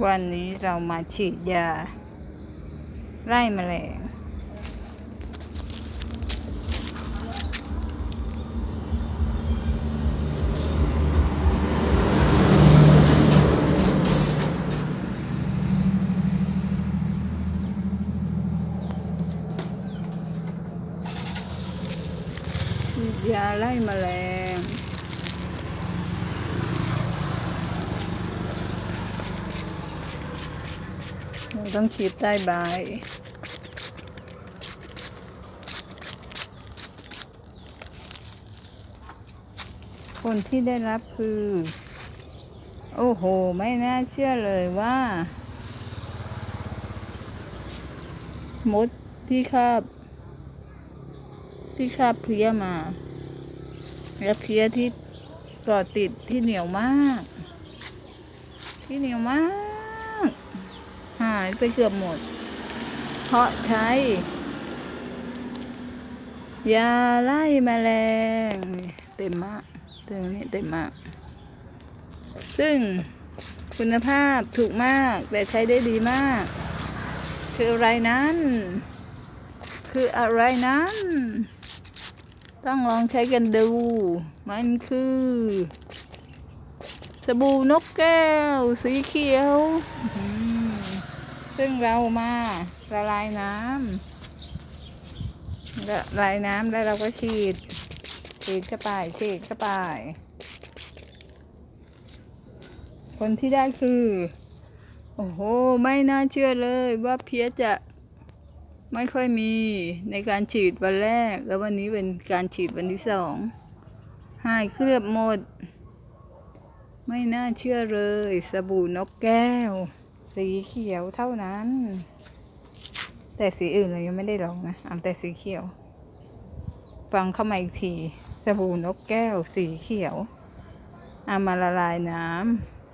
วันนี้เรามาฉีดยา ไล่แมลง ฉีดยาไล่แมลง เราต้องฉีดใต้ใบคนที่ได้รับคือ โอ้โห ไม่น่าเชื่อเลยว่า มดที่คาบ ที่คาบเพลี้ยมา และเพลี้ยที่เกาะติดที่เหนียวมาก ที่เหนียวมากายไปเกือบหมด เพราะใช้ ยาไล่แมลง เต็มมากเต็มนี้เต็มมาก ซึ่งคุณภาพถูกมาก แต่ใช้ได้ดีมาก คืออะไรนั้น คืออะไรนั้น ต้องลองใช้กันดู มันคือสบู่นกแก้ว สีเขียว ซึ่งเรามาละลายน้ำละลายน้ำแล้วเราก็ฉีด ฉีดเข้าไปฉีดเข้าไปคนที่ได้คือ โอ้โห ไม่น่าเชื่อเลยว่าเพี้ยจะไม่ค่อยมีในการฉีดวันแรก แล้ววันนี้เป็นการฉีดวันที่สองหายเคลือบหมด ไม่น่าเชื่อเลย สบู่นกแก้ว สีเขียวเท่านั้น แต่สีอื่นเรายังไม่ได้ลองนะเอาแต่สีเขียว ฟังเข้ามาอีกทีสบู่นกแก้วสีเขียวเอามาละลายน้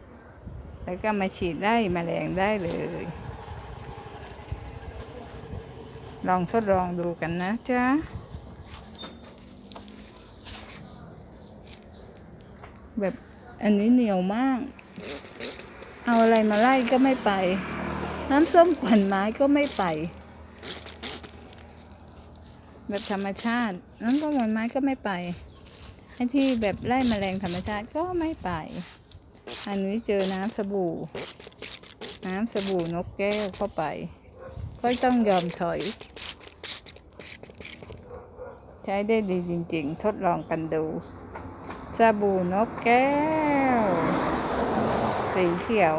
ำแล้วก็มาฉีดไล่แมลงได้เลย ลองทดลองดูกันนะจ๊ะแบบอันนี้เหนียวมาก เอาอะไรมาไล่ก็ไม่ไป น้ำส้มขวัญไม้ก็ไม่ไป แบบธรรมชาติ น้ำส้มขวัญไม้ก็ไม่ไปไอ้ที่แบบไล่แมลงธรรมชาติก็ไม่ไป อันนี้เจอน้ำสบู่ น้ำสบู่นกแก้วเข้าไป ก็ต้องยอมถอย ใช้ได้ดีจริง ๆ ทดลองกันดู สบู่นกแก้ว สีเขียว